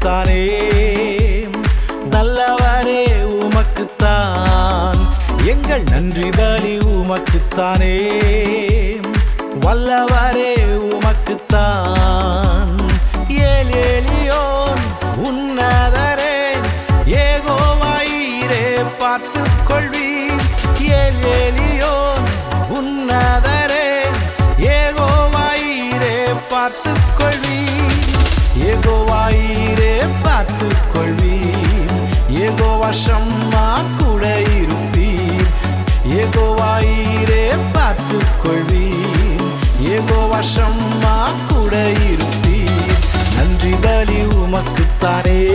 உமக்குத்தானே நல்லவரே உமக்குத்தான். எங்கள் நன்றி பலி உமக்குத்தானே. வல்லவரே உமக்குத்தான். ஏல் ஏலியோன் உன்னதரே. ஏகோவாயிரே பார்த்துக் கொள்வீர். ஏல் ஏலியோன் உன்னதரே. ஏகோவாயிரே பார்த்துக் கொள்வீர். ஏகோவா மா கூட இருப்பீர். ஏகோவாயிரே பார்த்து கொள்வீர் ஏகோவா மா கூட இருப்பீர். நன்றி பலி உமக்குத்தானே.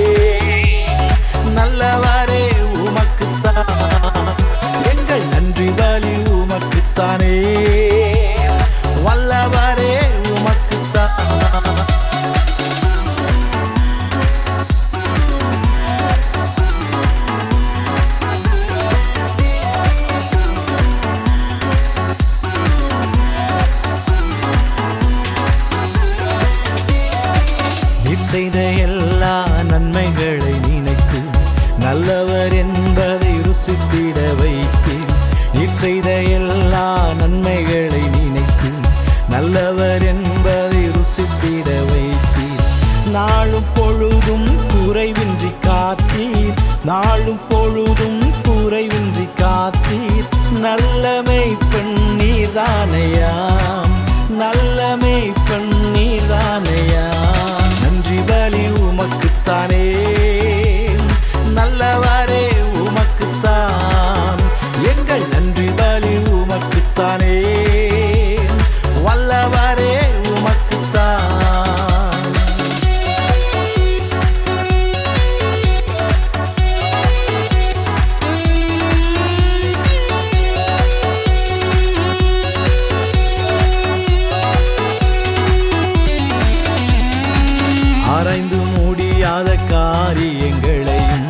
செய்த எல்லா நன்மைகளை நினைத்து நல்லவர் என்பதை ருசித்திட வைத்தேன் நீ செய்த எல்லா நன்மைகளை நினைத்து நல்லவர் என்பதை ருசித்திட வைத்தீர். நாளும் பொழுதும் குறைவின்றி காத்தீர். நாளும் தானே வல்லவரே உமக்குத்தான். ஆராய்ந்து முடியாத காரியங்களையும்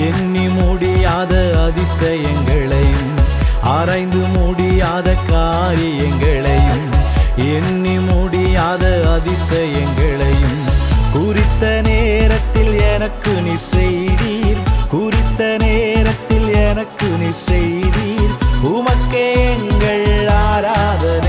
எண்ணி முடியாத அதிசயங்களையும் ஆராய்ந்து முடியாத காரியங்களையும் எண்ணி முடியாத அதிசயங்களையும் குறித்த நேரத்தில் எனக்கு நீ செய்தீர் குறித்த நேரத்தில் எனக்கு நீ செய்தீர். உமக்கே எங்கள் ஆராதனை.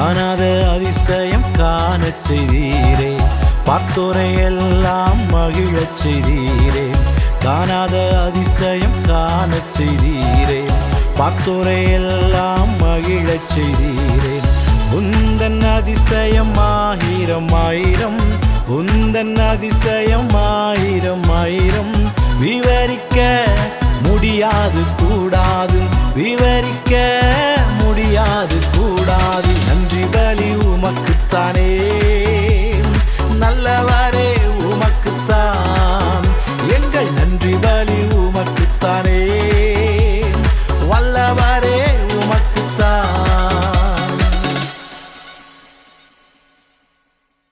காணாத அதிசயம் காணச் செய்தீரே. பார்த்தோரை எல்லாம் மகிழச் செய்தீரே. காணாத அதிசயம் காணச் செய்தீரே. பார்த்தோரை எல்லாம் மகிழச் செய்தீரே. உந்தன் அதிசயம் ஆயிரம் ஆயிரம். உந்தன் அதிசயம் ஆயிரம் ஆயிரம். விவரிக்க முடியாது கூடாது. விவ